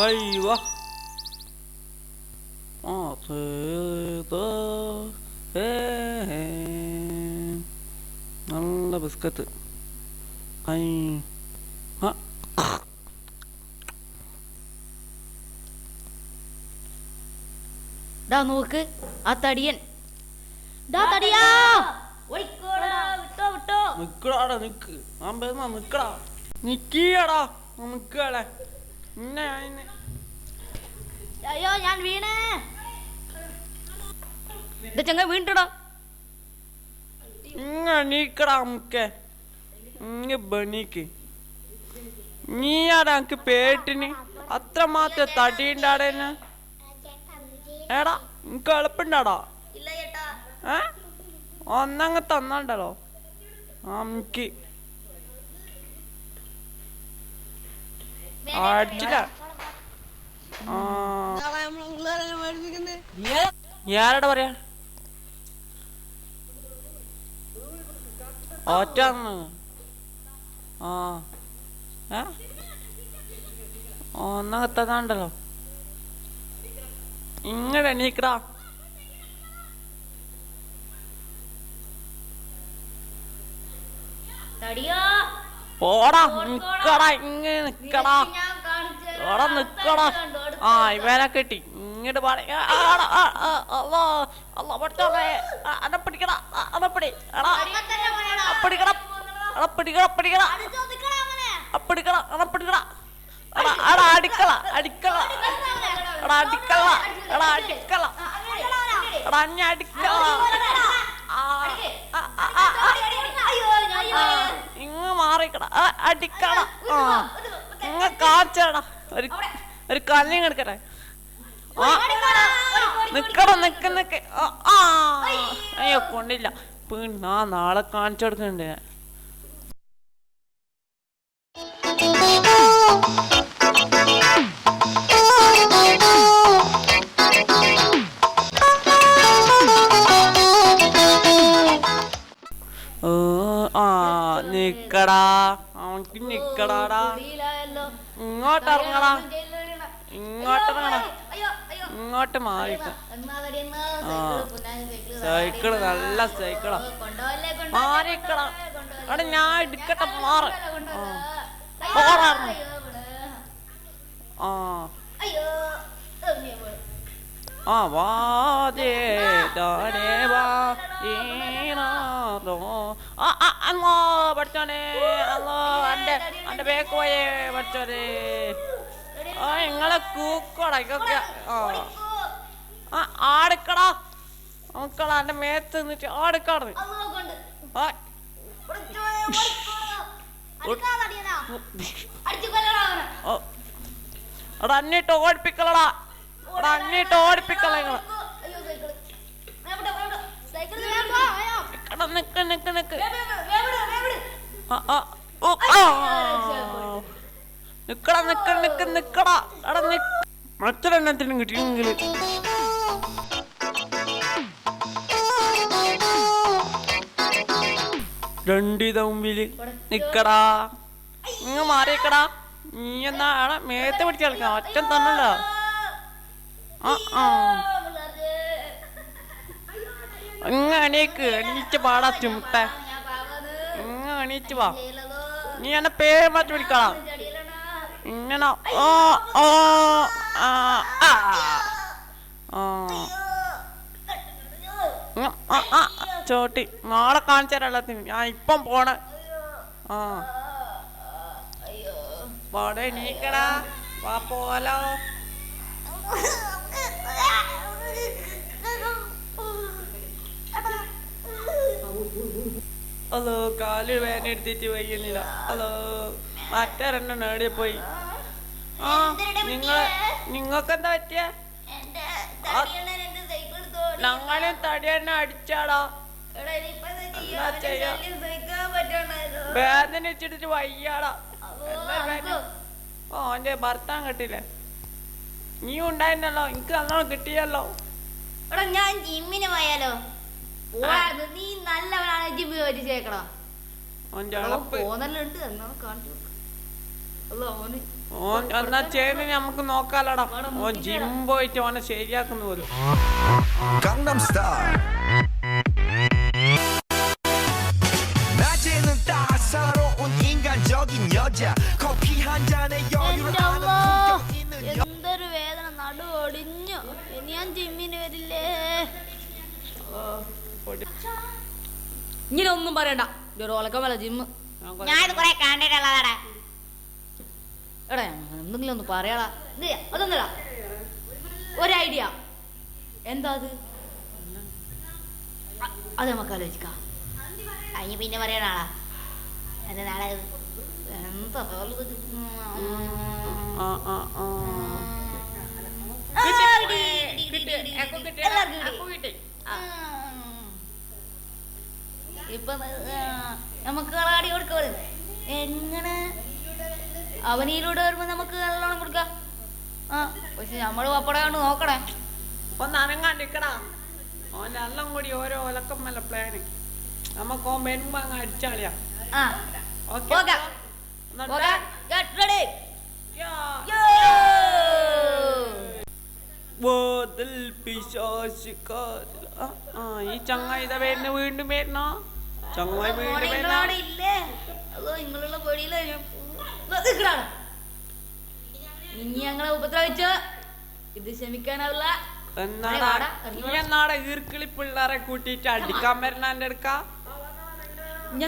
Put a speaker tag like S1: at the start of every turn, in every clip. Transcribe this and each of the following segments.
S1: അയ്യോ. അതേത് ഏ നല്ല ബിസ്ക്കറ്റ്. ഐ
S2: ഡാ നോക്ക് ആ തടിയൻ. ഡാ തടിയാ. വിട്ടോ വിട്ടോ.
S1: നിക്കടാടാ നിക്ക്. നിക്കടാ. നിക്കീടാ നിക്കടെ
S2: അയ്യോ ഞാൻ വീണേ. ഇത് ചങ്ങ വീണ്ടടാ
S1: ഇങ്ങ നീക്കടാ മുക്കെ ഇങ്ങ ബണിക്ക്. നീയാടാ എനിക്ക് പേട്ടിന് അത്രമാത്രം തടിയുണ്ടാടേന് ഏടാ എനിക്ക് എളുപ്പുണ്ടാടാ. ഏ? ഒന്നങ്ങ് തന്നണ്ടല്ലോ. അമ്മയ്ക്ക്. അടിച്ചില്ല ആ. ഞാരടാ പറയാ? ഒറ്റാന്ന് ആ. തന്നണ്ടല്ലോ ഇങ്ങടെ എണീക്കടാ.
S2: തടിയാ.
S1: പോടാ നിക്കടാ ഇങ്ങനെ നിക്കടാ. ഓടാ നിക്കടാ. ആ ഇവനെ കിട്ടി. ഇങ്ങോട്ട് പറയാ അല്ലോ അല്ലോ പഠിച്ചോളെ അട പിടിക്കടാ. അട പിടി. എടാ.
S2: അടിമ തന്നെ പോലെടാ.
S1: പിടിക്കടാ. എടാ പിടിക്കടാ പിടിക്കടാ.
S2: അടിച്ചോ, നിക്കടാ അവനെ.
S1: പിടിക്കടാ എടാ പിടിക്കടാ. എടാ എടാ അടിക്കള അടിക്കള എടാ അടിക്കള എടാ അടിക്കള
S2: ആ, അടിക്കടാ അവനെ.
S1: എടാ അഞ്ഞ അടിക്കള ആ, ആ, ആ, ആ, മാറിക്കട. അടിക്കട. ആ. ഇങ്ങ കാച്ചടാ ഒരു ഒരു കല്ലിങ് എടുക്കട്ടെ. ആ നിക്കട നിക്ക നിക്ക് ആ, അയ്യോ. കൊണ്ടില്ല. പിന്നെ നാളെ കാണിച്ചു കൊടുക്കണ്ടേ നിക്കടാ അവൻക്ക് നിക്കടാടാ ഇങ്ങോട്ടിറങ്ങടാ
S2: ഇങ്ങോട്ടിറങ്ങടാ
S1: ഇങ്ങോട്ട്
S2: എന്നാ
S1: ആ.
S2: സൈക്കിൾ,
S1: നല്ല സൈക്കിളാ. മാറിക്കടാ അവിടെ ഞാൻ എടുക്കട്ടെ മാറ.
S2: കൊണ്ടുപോവല്ലേ.
S1: ആ. ആ. വാ ആ ആ അല്ലോ പഠിച്ചോനെ അല്ലോ എന്റെ എന്റെ ബേക്ക് പോയേ പഠിച്ചോനെ. ഓ നിങ്ങളെ കൂക്കോടാ ഇതൊക്കെ ഓ ആ ആടുക്കടാ. നോക്കടാ എന്റെ മേത്ത് നിന്നിട്ട് ആടുക്കാട്. ഓ. എടാ അന്നിട്ട് ഓടിപ്പിക്കളടാ എടാ അന്നിട്ട് ഓടിപ്പിക്കള
S2: നിങ്ങൾ
S1: എടാ നിക്ക് നിക്ക് നിക്ക്. നിക്കടാ നിക്ക നിക്ക നിക്കടാ. എടാ നിക്ക് മറ്റൊരെണ്ണത്തിനും കിട്ടിയെങ്കിൽ രണ്ടിത മുമ്പിൽ നിക്കടാ. ഇങ്ങ മാറിക്കടാ നീ എന്നാ എടാ മേത്ത് പിടിച്ച് ഒറ്റ തന്നല്ലോ. ആ ആ. ഇങ്ങ് എണീക്ക്. എണീറ്റ് പാടാ ചുമട്ട. ഇങ്ങ് എണീറ്റ് വാ. നീ എന്നെ പേര് മാറ്റി
S2: വിളിക്കണം.
S1: ഇങ്ങനെ. ഓ ഓ ആ ആ. ചോട്ടി. നാളെ കാണിച്ചു തരാം ഞാൻ ഇപ്പം പോണ. ആ. പാടെ എണീക്കടാ. വാ പോലോ ഹലോ കാൽ വേന എടുത്തിട്ട് വയ്യുന്നില്ല ഹലോ മറ്റേ രണ്ടെണ്ണം നേടിയ പോയി. ആ നിങ്ങൾക്ക് എന്താ പറ്റിയ ഞങ്ങളെ തോടി. തന്നെ അടിച്ചാടാ.
S2: എന്താ ചെയ്യാ?
S1: വേദന വെച്ചിട്ട് വയ്യാടാ? ഓ എന്റെ ഭർത്താൻ കിട്ടില്ലേ നീ ഉണ്ടായിരുന്നല്ലോ. എനിക്ക് നല്ലോണം കിട്ടിയല്ലോ.
S2: ഞാൻ ജിമ്മിന് പോയാലോ? പോവാതെ നീ നല്ലവനാണ് ജിബി
S1: പറ്റി ചേക്കണോ
S2: പോന്നെല്ലുണ്ട് എന്നാ കാണിച്ചു ഓന്.
S1: ഓൻ എന്നാ ചേരി നമുക്ക് നോക്കാലടാ. ഓൻ ജിം പോയിട്ട് ഓനെ ശരിയാക്കുന്നു പോലും.
S3: കണ്ണം സ്റ്റാർ
S2: എന്തൊരു വേദന നടു ഒടിഞ്ഞു ഞാൻ ജിമ്മിന് വരില്ലേ? ഓ. ഇങ്ങനെ ഒന്നും പറയണ്ട. ഒരു ഒലക്കമല്ല ജിമ്മ്
S4: ഞാൻ ഇത് കുറെ കണ്ടിട്ടുള്ളതാടാ
S2: എടാ എന്തെങ്കിലും ഒന്ന് പറയാടാ. ഇത് അതൊന്നുമില്ല. ഒരു ഐഡിയ എന്താ അത്? അത് നമുക്ക് ആലോചിക്കാം.
S4: അതിന് പിന്നെ പറയണാളാ എന്റെ നാളെ
S2: എന്താ പോലെ ഇപ്പൊ നമുക്ക് കളാടി കൊടുക്കുക എങ്ങനെ? അവനിയിലൂടെ വരുമ്പോ നമുക്ക് നല്ലോണം കൊടുക്ക. ആ പക്ഷെ നമ്മൾ പപ്പട കണ്ട് നോക്കണേ.
S1: ഒന്ന് അനങ്ങാണ്ടിക്കടാ അവൻ എല്ലാം കൂടി ഓരോ ഒലക്കം ഒലക്കമ്മല്ല പ്ലാന് നമുക്ക് ഓൻ അങ്ങ് അടിച്ചാളിയാ. ഓക്കെ ഈ ചങ്ങായി ഇതാ വരുന്ന വീണ്ടും വരണോ
S2: നിങ്ങളുള്ള പേടിയില്ല ഇനി ഞങ്ങളെ ഉപദ്രവിച്ച ഇത്
S1: എന്നാടാ? ഈർക്കിളി പിള്ളേരെ കൂട്ടിട്ട് അടിക്കാൻ വരണ എന്റെ അടുക്ക
S2: ഇനി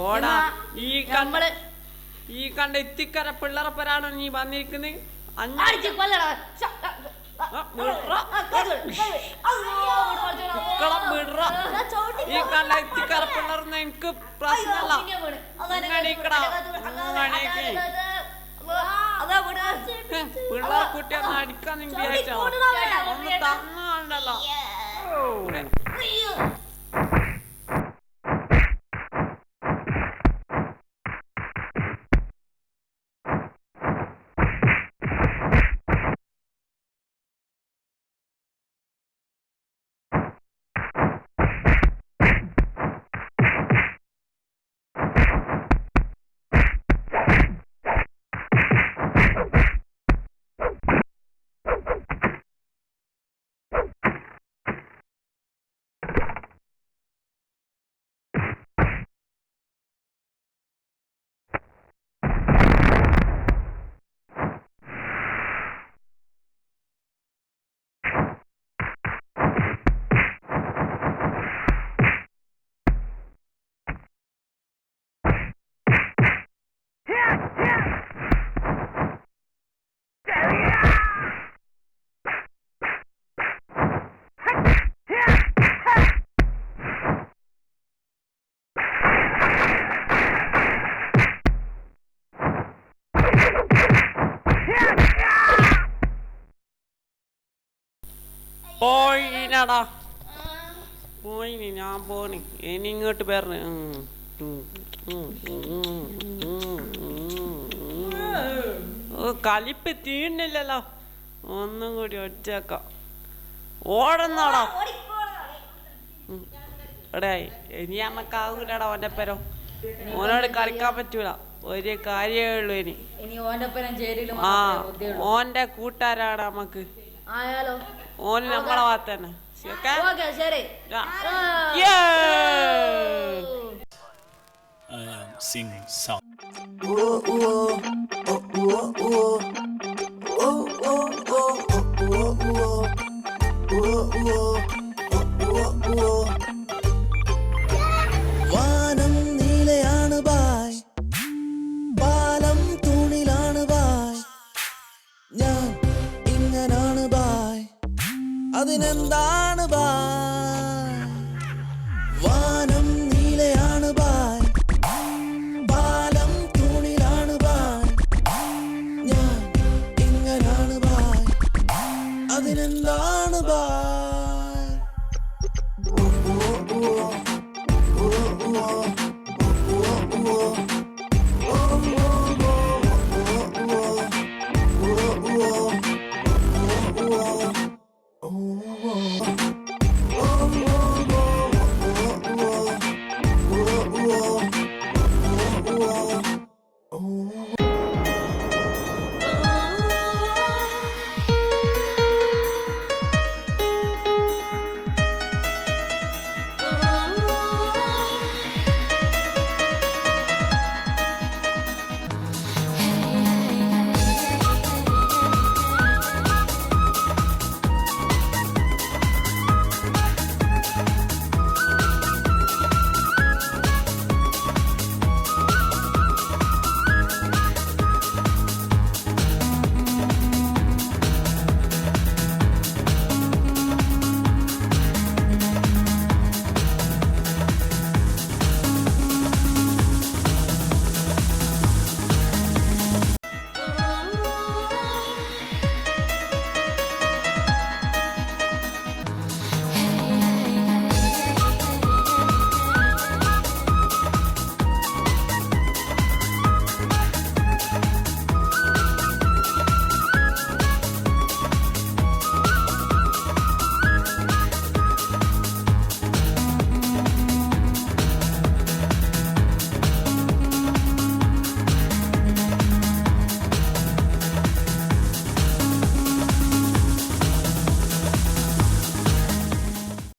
S1: ഓടാ. ഈ
S2: നമ്മൾ
S1: ഈ കണ്ട ഇത്തിക്കര പിള്ളേരപ്പരാണോ നീ വന്നിരിക്കുന്നത്
S2: അഞ്ചടിച്ച് കൊല്ലടാ.
S1: ഈ കണ്ട ഇത്തിക്കര പിള്ളേർന്ന് എനിക്ക് പ്രശ്നമല്ല. പിള്ളേർ കുട്ടിയൊന്ന് അടിക്കാൻ വിചാരിച്ചോ ഒന്ന് തന്നുണ്ടല്ലോ
S2: അയ്യോ.
S1: പോയിനടാ പോയിനി ഞാൻ പോണി ഇനി ഇങ്ങോട്ട് പേർന്ന്. കലിപ്പ് തീണില്ലല്ലോ ഒന്നും കൂടി ഒറ്റക്ക. ഓടുന്നാടാ. എടേ ഇനി അമ്മക്കാവൂലടാ ഓന്റെ പേരോ ഓനോട് കളിക്കാൻ പറ്റൂല. ഒരു കാര്യമേ ഉള്ളൂ ഇനി. ആ. ഓന്റെ കൂട്ടുകാരാണ് നമുക്ക്
S2: ആയാലോ?
S1: ഓന് നമ്മളെ ഭാഗത്ത് തന്നെ. ഓക്കെ
S2: ഓക്കെ ശരി. ആ.
S5: I am singing song.